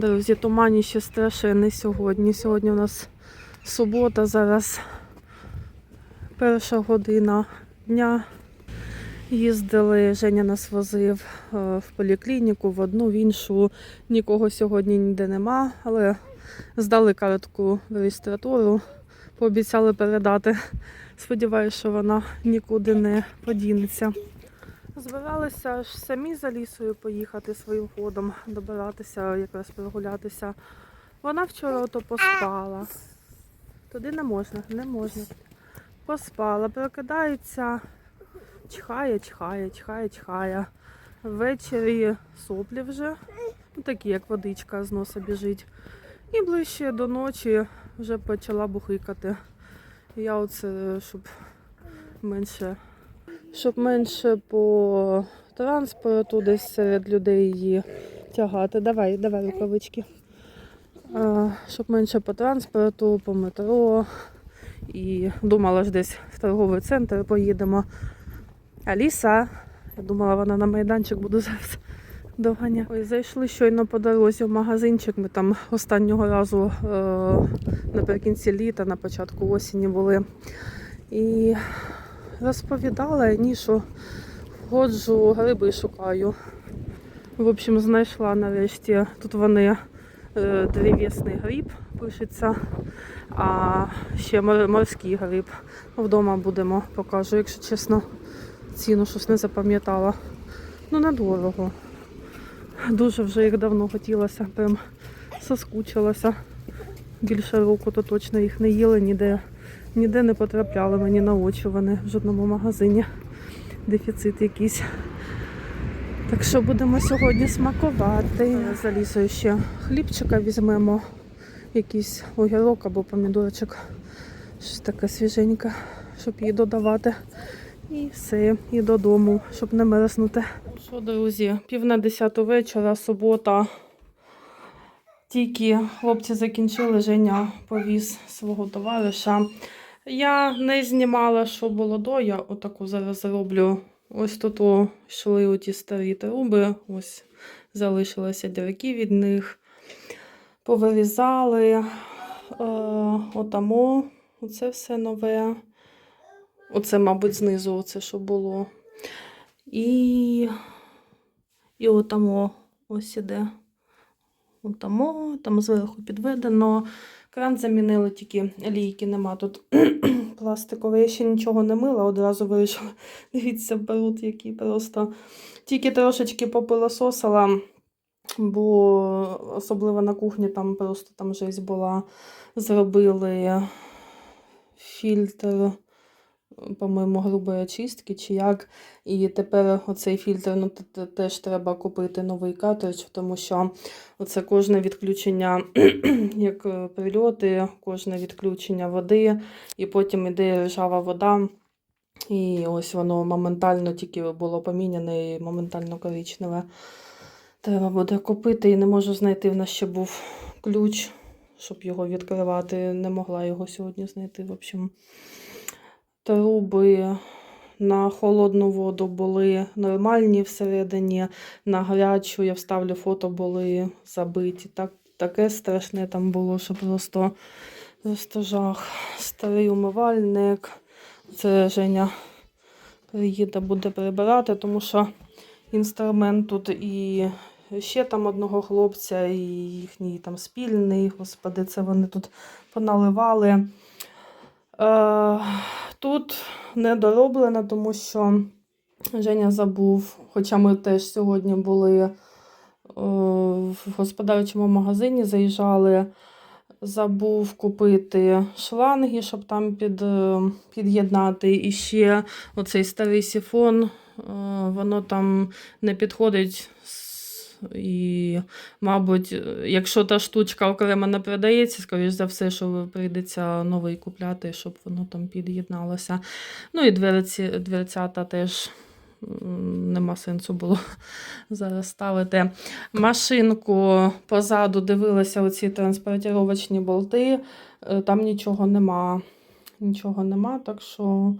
Друзі, туманіще страшенне сьогодні. Сьогодні у нас субота, зараз перша година дня. Їздили, Женя нас возив е, в поліклініку, в одну, в іншу. Нікого сьогодні ніде нема, але здали картку в реєстратуру, пообіцяли передати. Сподіваюся, що вона нікуди не подінеться. Збиралися аж самі за лісою поїхати своїм ходом, добиратися, якраз прогулятися. Вона вчора ото поспала. Туди не можна, не можна. Поспала, прокидається, чхає, чхає, чхає, чхає. Ввечері соплі вже, ну, такі, як водичка з носа біжить. І ближче до ночі вже почала бухикати. Я оце, щоб менше щоб менше по транспорту десь серед людей її тягати. Давай, давай рукавички. Щоб менше по транспорту, по метро. І думала ж десь в торговий центр поїдемо. Аліса. Я думала, вона на майданчик буде зараз доганяти. Ой, зайшли щойно по дорозі в магазинчик. Ми там останнього разу е- наприкінці літа, на початку осені були. І розповідала, ні, що ходжу, гриби шукаю. В общем, знайшла нарешті. Тут вони е, древесний гриб пишеться, а ще морський гриб. Вдома будемо, покажу, якщо чесно, ціну щось не запам'ятала. Ну, недорого. Дуже вже їх давно хотілося, прям соскучилася. Більше року то точно їх не їли ніде. Ніде не потрапляли мені на очі вони в жодному магазині. Дефіцит якийсь. Так що будемо сьогодні смакувати. За лісою ще хлібчика візьмемо, якийсь огірок або помідорчик. Щось таке свіженьке, щоб її додавати. І все, і додому, щоб не мерзнути. Що, друзі, пів на десяту вечора, субота. Тільки хлопці закінчили, Женя повіз свого товариша. Я не знімала, що було до. Я отаку зараз зроблю. Ось тут йшли оті старі труби, ось залишилися дірки від них. Повирізали. Е, отамо, оце все нове. Оце, мабуть, знизу, оце що було. І, і отамо ось іде. Отамо, там зверху підведено. Кран замінили, тільки лійки нема тут пластикової. Я ще нічого не мила, одразу вирішила. Дивіться, берут, які просто. Тільки трошечки попилососила, бо особливо на кухні там просто там жесть була. Зробили фільтр, по-моєму, грубої очистки чи як. І тепер оцей фільтр ну, теж треба купити новий картридж, тому що оце кожне відключення, як е, прильоти, кожне відключення води, і потім іде ржава вода. І ось воно моментально тільки було поміняне і моментально коричневе. Треба буде купити і не можу знайти. В нас ще був ключ, щоб його відкривати. Не могла його сьогодні знайти. В общем, труби на холодну воду були нормальні всередині, на гарячу, я вставлю фото, були забиті. Так, таке страшне там було, що просто, просто жах. Старий умивальник. Це Женя приїде, буде прибирати, тому що інструмент тут і ще там одного хлопця, і їхній там спільний. Господи, це вони тут поналивали. Е, тут не дороблено, тому що Женя забув, хоча ми теж сьогодні були е, в господарчому магазині, заїжджали, забув купити шланги, щоб там під, е, під'єднати. І ще оцей старий сифон, е, воно там не підходить. І, мабуть, якщо та штучка окремо не продається, скоріш за все, що прийдеться новий купляти, щоб воно там під'єдналося. Ну і дверцята теж нема сенсу було зараз ставити. Машинку позаду дивилася оці транспортировочні болти, е, там нічого нема. Нічого нема, так що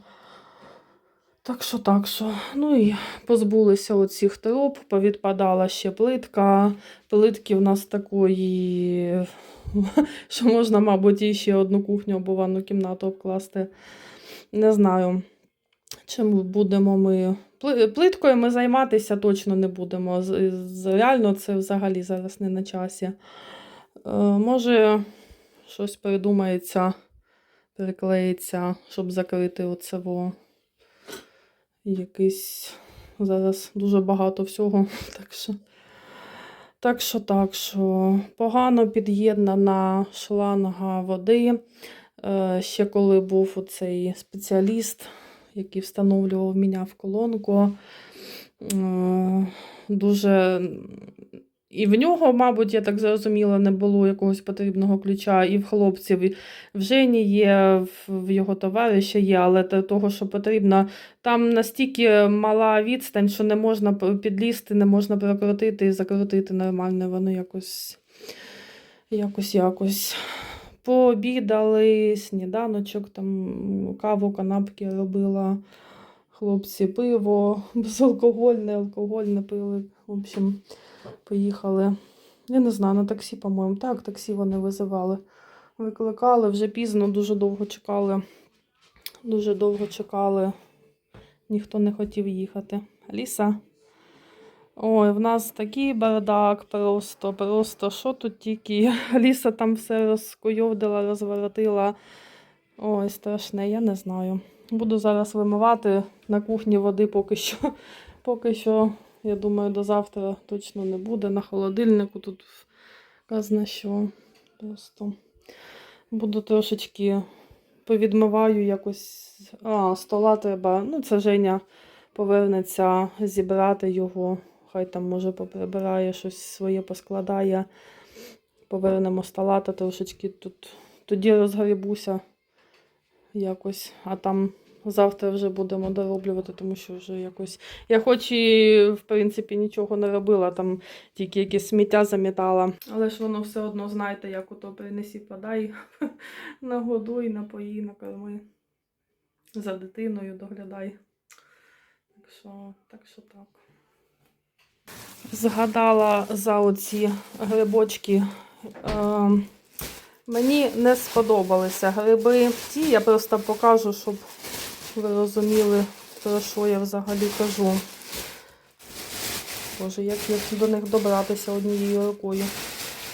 Так що, так що. Ну і позбулися оцих труб, повідпадала ще плитка. Плитки в нас такої, що можна, мабуть, і ще одну кухню або ванну кімнату обкласти. Не знаю, чим будемо ми. Плиткою ми займатися точно не будемо. Реально, це взагалі зараз не на часі. Е, Може, щось придумається, переклеїться, щоб закрити оцево. Якийсь зараз дуже багато всього. Так що, так що, так що погано під'єднана шланга води. Е, Ще коли був оцей спеціаліст, який встановлював, міняв колонку. е, Дуже. І в нього, мабуть, я так зрозуміла, не було якогось потрібного ключа, і в хлопців, в Жені є, в- його товариша є, але те- того, що потрібно, там настільки мала відстань, що не можна підлізти, не можна прокрутити і закрутити нормально. Воно якось, якось, якось. Пообідали, сніданочок, там каву, канапки робила. Хлопці пиво, безалкогольне, алкогольне пили. В общем, поїхали. Я не знаю, на таксі, по-моєму. Так, таксі вони визивали. Викликали вже пізно, дуже довго чекали. Дуже довго чекали. Ніхто не хотів їхати. Аліса. Ой, в нас такий бардак просто, просто що тут тільки. Аліса там все розкуйовдила, розворотила. Ой, страшне, я не знаю. Буду зараз вимивати на кухні води поки що. Поки що, я думаю, до завтра точно не буде. На холодильнику тут казна що. Просто буду трошечки повідмиваю якось. А, стола треба. Ну, це Женя повернеться зібрати його. Хай там, може, поприбирає, щось своє поскладає. Повернемо стола та трошечки тут. Тоді розгрібуся якось. А там завтра вже будемо дороблювати, тому що вже якось. Я хоч і, в принципі, нічого не робила, там тільки якесь сміття замітала. Але ж воно все одно, знаєте, як ото принесі подай, нагодуй, напої, накорми. За дитиною доглядай. Так що, так що так. Згадала за оці грибочки. Е, мені не сподобалися гриби ті, я просто покажу, щоб ви розуміли, про що я взагалі кажу. Боже, як до них добратися однією рукою.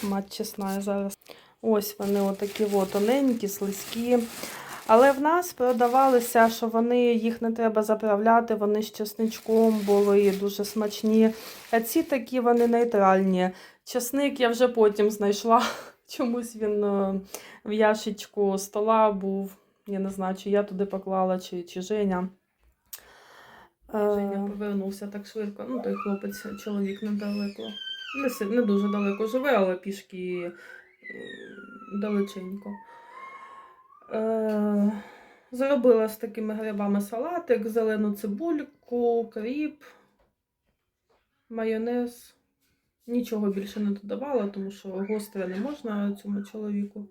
Мать чесна зараз. Ось вони отакі от тоненькі, слизькі. Але в нас продавалися, що вони їх не треба заправляти, вони з чесничком були дуже смачні. А ці такі вони нейтральні. Чесник я вже потім знайшла. Чомусь він е, в ящичку стола був. Я не знаю, чи я туди поклала, чи, чи Женя. Женя повернувся так швидко. Ну, той хлопець, чоловік недалеко. Не, не дуже далеко живе, але пішки е, далеченько. Е, зробила з такими грибами салатик, зелену цибульку, кріп, майонез. Нічого більше не додавала, тому що гостре не можна цьому чоловіку.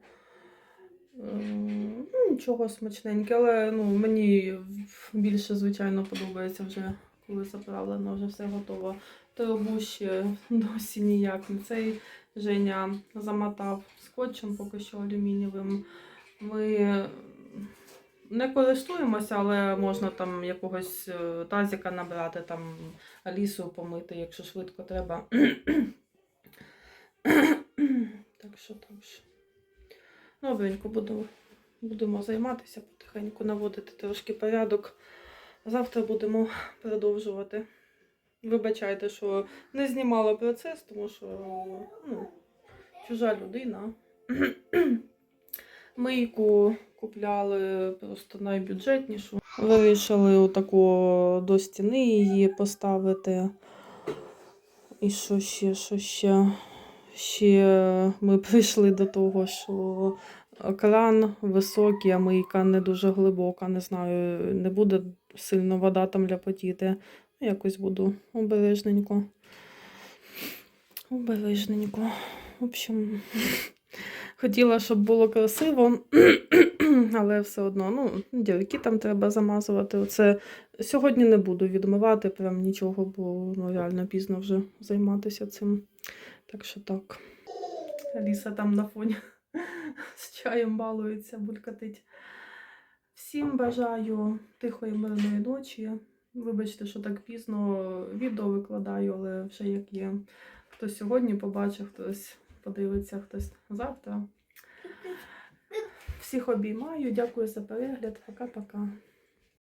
Ну, нічого смачненьке, але ну, мені більше, звичайно, подобається вже, коли заправлено, вже все готово. Торбу ще досі ніяк. Цей Женя замотав скотчем, поки що алюмінієвим. Ми не користуємося, але можна там якогось е, тазика набрати, там лісу помити, якщо швидко треба. так що, так що. Добренько буду, будемо займатися потихеньку, наводити трошки порядок. Завтра будемо продовжувати. Вибачайте, що не знімала процес, тому що ну, чужа людина. Мийку купляли просто найбюджетнішу. Вирішили отаку до стіни її поставити. І що ще, що ще? Ще ми прийшли до того, що кран високий, а мийка не дуже глибока. Не знаю, не буде сильно вода там ляпотіти. Якось буду обережненько. Обережненько. В общем, Хотіла, щоб було красиво, але все одно, ну, дірки там треба замазувати. Оце сьогодні не буду відмивати прям нічого, бо ну, реально пізно вже займатися цим. Так що так. Аліса там на фоні з чаєм балується, булькатить. Всім бажаю тихої мирної ночі. Вибачте, що так пізно відео викладаю, але вже як є. Хтось сьогодні побачив, хтось подивиться, хтось завтра. Всіх обіймаю, дякую за перегляд. Пока-пока.